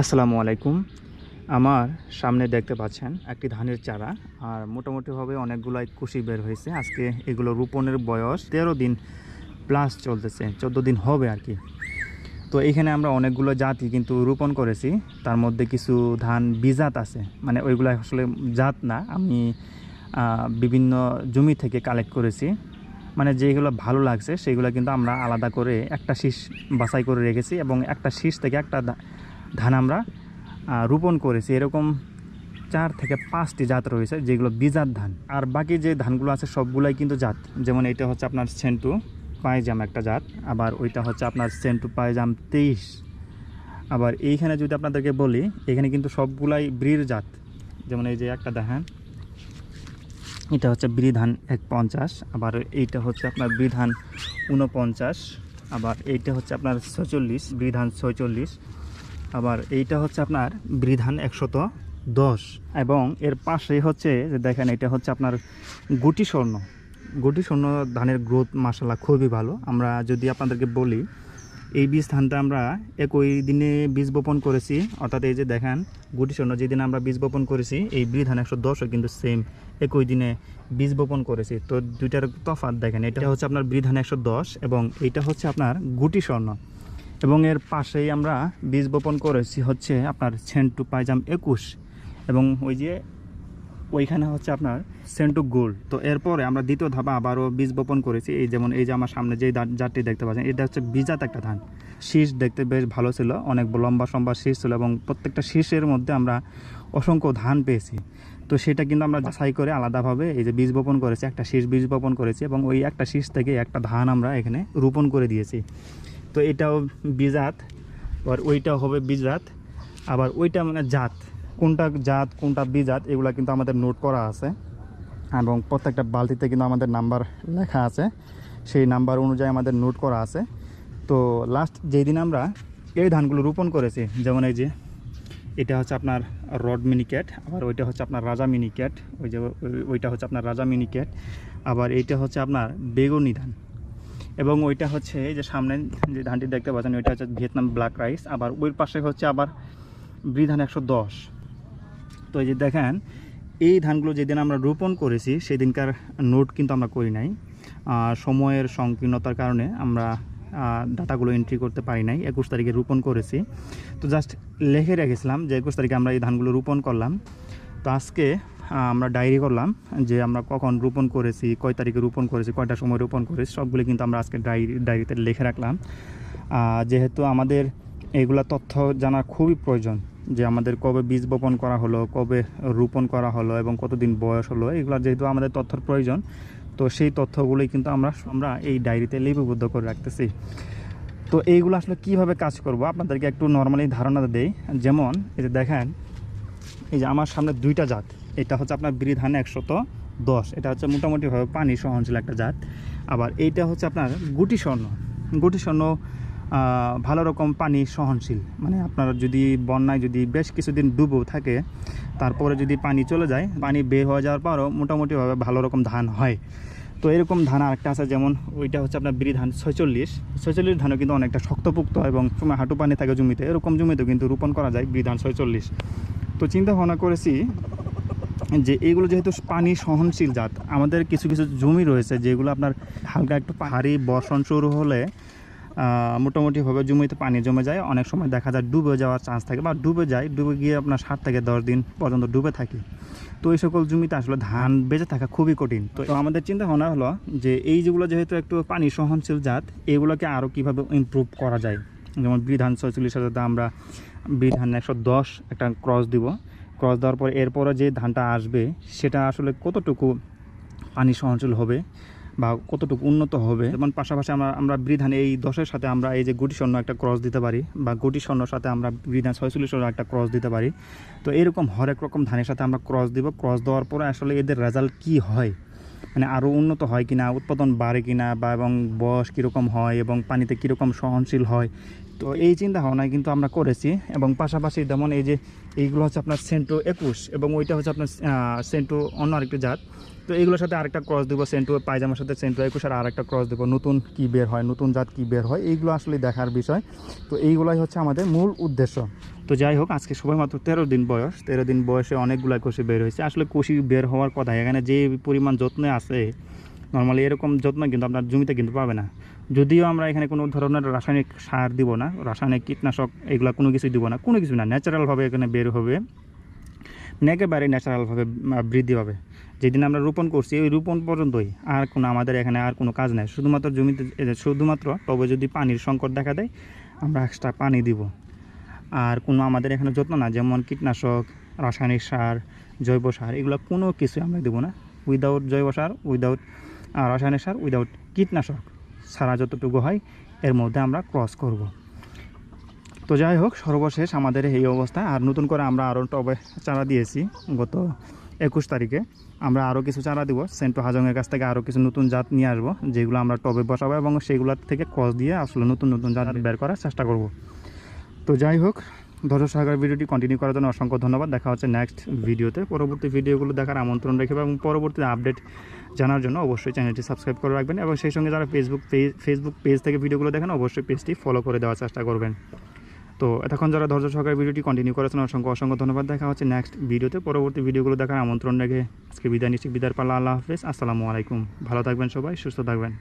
আসসালামু আলাইকুম। আমার সামনে দেখতে পাচ্ছেন একটি ধানের চারা, আর মোটামুটিভাবে অনেকগুলাই কুশি বের হয়েছে। আজকে এগুলো রোপণের বয়স তেরো দিন প্লাস চলতেছে, চোদ্দ দিন হবে আর কি। তো এখানে আমরা অনেকগুলো জাতি কিন্তু রোপণ করেছি। তার মধ্যে কিছু ধান বিজাত আছে। মানে ওইগুলো আসলে জাত না। আমি বিভিন্ন জমি থেকে কালেক্ট করেছি। মানে যেগুলো ভালো লাগছে সেগুলো কিন্তু আমরা আলাদা করে একটা শীষ বাছাই করে রেখেছি এবং একটা শীষ থেকে একটা ধান আমরা রোপণ করেছি। এরকম চার থেকে পাঁচটি জাত রয়েছে, যেগুলো বিজাত ধান। আর বাকি যে ধানগুলো আছে, সবগুলাই কিন্তু জাত। যেমন এটা হচ্ছে আপনার সেন্টু পায়জাম একটা জাত, আবার ওইটা হচ্ছে আপনার সেন্টু পায়জাম তেইশ। আবার এইখানে যদি আপনাদেরকে বলি, এখানে কিন্তু সবগুলাই ব্রির জাত। যেমন এই যে একটা দেখেন, এটা হচ্ছে বিধান এক পঞ্চাশ আবার এইটা হচ্ছে আপনার বিধান উনপঞ্চাশ আবার এইটা হচ্ছে আপনার ছচল্লিশ বিধান ছয়চল্লিশ আবার এইটা হচ্ছে আপনার বিধান একশত দশ। এবং এর পাশে হচ্ছে যে দেখেন, এটা হচ্ছে আপনার গুটি স্বর্ণ। গুটি স্বর্ণ ধানের গ্রোথ মাসাল্লাহ খুবই ভালো। আমরা যদি আপনাদেরকে বলি, এই বীজ ধানটা আমরা একই দিনে বীজ বপন করেছি। অর্থাৎ এই যে দেখেন, গুটি স্বর্ণ যেদিন আমরা বীজ বপন করেছি, এই বীজ ধান একশো দশও কিন্তু সেম একই দিনে বীজ বপন করেছি। তো দুইটার তফাৎ দেখেন, এটা হচ্ছে আপনার বীজ ধান একশো দশ এবং এইটা হচ্ছে আপনার গুটি স্বর্ণ। এবং এর পাশেই আমরা বীজ বপন করেছি হচ্ছে আপনার সেন্টু পাইজাম একুশ এবং ওই যে ওইখানে হচ্ছে আপনার সেন্টু গোল্ড। তো এরপরে আমরা দ্বিতীয় ধাপে আবারও বীজ বপন করেছি। এই যেমন এই যে আমার সামনে যে জাতটি দেখতে পাচ্ছেন, এটা হচ্ছে বীজাত একটা ধান। শীষ দেখতে বেশ ভালো ছিল, অনেক লম্বা সম্বা শীষ ছিল এবং প্রত্যেকটা শীষের মধ্যে আমরা অসংখ্য ধান পেয়েছি। তো সেটা কিন্তু আমরা বাছাই করে আলাদাভাবে এই যে বীজ বপন করেছি, একটা শীষ বীজ বপন করেছি এবং ওই একটা শীষ থেকে একটা ধান আমরা এখানে রোপণ করে দিয়েছি। তো এটাও বীজাত আর ওইটাও হবে বীজাত, আবার ওইটা মানে জাত। কোনটা জাত, কোনটা বীজাত, এগুলো কিন্তু আমাদের নোট করা আছে। এবং প্রত্যেকটা বালতিতে কিন্তু আমাদের নাম্বার লেখা আছে। সেই নাম্বার অনুযায়ী আমাদের নোট করা আছে। তো লাস্ট যেই দিন আমরা এই ধানগুলো রোপণ করেছি, যেমন এই যে, এটা হচ্ছে আপনার রড মিনিকেট আবার ওইটা হচ্ছে আপনার রাজা মিনিকেট ওই যে, ওইটা হচ্ছে আপনার রাজা মিনিকেট আবার এইটা হচ্ছে আপনার বেগুনি ধান। এবং ওইটা হচ্ছে এই যে সামনে যে ধানটি দেখতে পাচ্ছেন, ওইটা হচ্ছে ভিয়েতনাম ব্ল্যাক রাইস। আবার ওই পাশে হচ্ছে আবার বৃধান একশো দশ। তো এই যে দেখেন, এই ধানগুলো যেদিন আমরা রোপণ করেছি, সেদিনকার নোট কিন্তু আমরা করি নাই। সময়ের সংকীর্ণতার কারণে আমরা ডাটাগুলো এন্ট্রি করতে পারি নাই, একুশ তারিখে রোপণ করেছি। তো জাস্ট লেখে রেখেছিলাম যে একুশ তারিখে আমরা এই ধানগুলো রোপণ করলাম। তো আজকে আমরা ডায়েরি করলাম যে আমরা কখন রোপণ করেছি, কয় তারিখে রোপণ করেছি, কয়টা সময় রোপণ করেছি, সবগুলো কিন্তু আমরা আজকে ডায়েরি, ডায়েরিতে লিখে রাখলাম। যেহেতু আমাদের এগুলা তথ্য জানা খুবই প্রয়োজন, যে আমাদের কবে বীজ বপন করা হলো, কবে রোপণ করা হলো এবং কতদিন বয়স হলো, এগুলো যেহেতু আমাদের তথ্যর প্রয়োজন, তো সেই তথ্যগুলোই কিন্তু আমরা আমরা এই ডায়েরিতে লিপিবদ্ধ করে রাখতেছি। তো এইগুলো আসলে কীভাবে কাজ করব? আপনাদেরকে একটু নর্মালি ধারণা দেই। যেমন, এই যে দেখেন, এই যে আমার সামনে দুইটা জাত। এটা হচ্ছে আপনার বিরিধান একশত দশ। এটা হচ্ছে মোটামুটিভাবে পানি সহনশীল একটা জাত। আবার এইটা হচ্ছে আপনার গুটি স্বর্ণ। গুটি স্বর্ণ ভালো রকম পানি সহনশীল। মানে আপনার যদি বন্যায় যদি বেশ কিছুদিন ডুবো থাকে, তারপরে যদি পানি চলে যায়, পানি বের হয়ে যাওয়ার পরও মোটামুটিভাবে ভালো রকম ধান হয়। তো এরকম ধান আরেকটা আছে, যেমন ওইটা হচ্ছে আপনার বিরি ধান ছয়চল্লিশ। ছয়চল্লিশ ধানও কিন্তু অনেকটা শক্তপুক্ত এবং সময় হাঁটু পানি থাকে জমিতে, এরকম জমিতেও কিন্তু রোপণ করা যায় বিরি ধান ছয়চল্লিশ। তো চিন্তা ভাবনা করেছি যে এইগুলো যেহেতু পানি সহনশীল জাত, আমাদের কিছু কিছু জমি রয়েছে যেগুলো আপনার হালকা একটু পাহাড়ি বর্ষণ শুরু হলে মোটামুটিভাবে জমিতে পানি জমে যায়। অনেক সময় দেখা যায় ডুবে যাওয়ার চান্স থাকে বা ডুবে যায়, ডুবে গিয়ে আপনার সাত থেকে দশ দিন পর্যন্ত ডুবে থাকে। তো এই সকল জমিতে আসলে ধান বেঁচে থাকা খুবই কঠিন। তো আমাদের চিন্তা ভাবনা হলো যে এই যেগুলো যেহেতু একটু পানি সহনশীল জাত, এগুলোকে আরও কীভাবে ইমপ্রুভ করা যায়? যেমন বিধান ছয়চল্লিশের সাথে আমরা বিধান একশো দশ একটা ক্রস দিব। ক্রস দেওয়ার পর এরপরে যে ধানটা আসবে, সেটা আসলে কতটুকু পানি সহনশীল হবে বা কতটুকু উন্নত হবে? যেমন পাশাপাশি আমরা আমরা বৃধান এই দশের সাথে আমরা এই যে গুটি স্বর্ণ একটা ক্রস দিতে পারি বা গুটি স্বর্ণর সাথে আমরা বৃধান ছয়চল্লিশ একটা ক্রস দিতে পারি। তো এরকম হরেক রকম ধানের সাথে আমরা ক্রস দিব। ক্রস দেওয়ার পরে আসলে এদের রেজাল্ট কি হয়? মানে আরও উন্নত হয় কিনা, উৎপাদন বাড়ে কিনা বা এবং বয়স কীরকম হয় এবং পানিতে কীরকম সহনশীল হয়। তো এই চিন্তা ভাবনায় কিন্তু আমরা করেছি এবং পাশাপাশি যেমন এই যে এইগুলো হচ্ছে আপনার সেন্টো একুশ এবং ওইটা হচ্ছে আপনার সেন্টো অন্য আরেকটি জাত। তো এইগুলোর সাথে আরেকটা ক্রস দেবো সেন্টো পায়জামার সাথে সেন্টো একুশ আর আরেকটা ক্রস দেবো, নতুন কি বের হয়, নতুন জাত কি বের হয়, এইগুলো আসলে দেখার বিষয়। তো এইগুলোই হচ্ছে আমাদের মূল উদ্দেশ্য। তো যাই হোক, আজকে সবাই মাত্র তেরো দিন বয়স। তেরো দিন বয়সে অনেকগুলো কষি বের হয়েছে। আসলে কষি বের হওয়ার কথা, এখানে যে পরিমাণ যত্নে আছে নর্মালি এরকম যত্ন কিন্তু আপনার জমিতে কিন্তু পাবে না। যদিও আমরা এখানে কোনো ধরনের রাসায়নিক সার দিব না, রাসায়নিক কীটনাশক এগুলো কোনো কিছু দিব না, কোনো কিছু না, ন্যাচারালভাবে এখানে বের হবে। একেবারে ন্যাচারালভাবে বৃদ্ধি পাবে। যেদিন আমরা রোপণ করছি, ওই রোপণ পর্যন্তই আর কোনো, আমাদের এখানে আর কোনো কাজ নাই। শুধুমাত্র জমিতে শুধুমাত্র তবে যদি পানির সংকট দেখা দেয়, আমরা এক্সট্রা পানি দিব। আর কোনো আমাদের এখানে যত্ন না যেমন কীটনাশক রাসায়নিক সার জৈব সার এগুলো কোনো কিছু আমরা দেবো না। উইদাউট জৈব সার উইদাউট রাসায়নিক সার উইদাউট কীটনাশক সারা যতটুকু হয় এর মধ্যে আমরা ক্রস করব। তো যাই হোক সর্বশেষ আমাদের এই অবস্থা। আর নতুন করে আমরা আরও টবে চারা দিয়েছি গত একুশ তারিখে। আমরা আরও কিছু চারা দিব। সেন্টু হাজংয়ের কাছ থেকে আরও কিছু নতুন জাত নিয়ে আসব যেগুলো আমরা টবে বসাবো এবং সেগুলোর থেকে ক্রস দিয়ে আসলে নতুন নতুন জাত বের করার চেষ্টা করব। তো যাই হোক, ধৈর্য সহকারে ভিডিওটি কন্টিনিউ করার জন্য অসংখ্য ধন্যবাদ। দেখা হচ্ছে নেক্সট ভিডিওতে পরবর্তী ভিডিওগুলো দেখার আমন্ত্রণ রেখে এবং পরবর্তী আপডেট জানার জন্য অবশ্যই চ্যানেলটি সাবস্ক্রাইব করে রাখবেন এবং সেই সঙ্গে যারা ফেসবুক ফেসবুক পেজ থেকে ভিডিওগুলো দেখেন, অবশ্যই পেজটি ফলো করে দেওয়ার চেষ্টা করবেন। তো এতক্ষণ যারা ধৈর্য সহকারে ভিডিওটি কন্টিনিউ করেছেন, অসংখ্য অসংখ্য ধন্যবাদ। দেখা হচ্ছে নেক্সট ভিডিওতে পরবর্তী ভিডিওগুলো দেখার আমন্ত্রণ রেখে আজকে বিদায় নিচ্ছি। বিদায় পাল্লা আল্লাহ হাফেজ। আসসালামু আলাইকুম। ভালো থাকবেন সবাই, সুস্থ থাকবেন।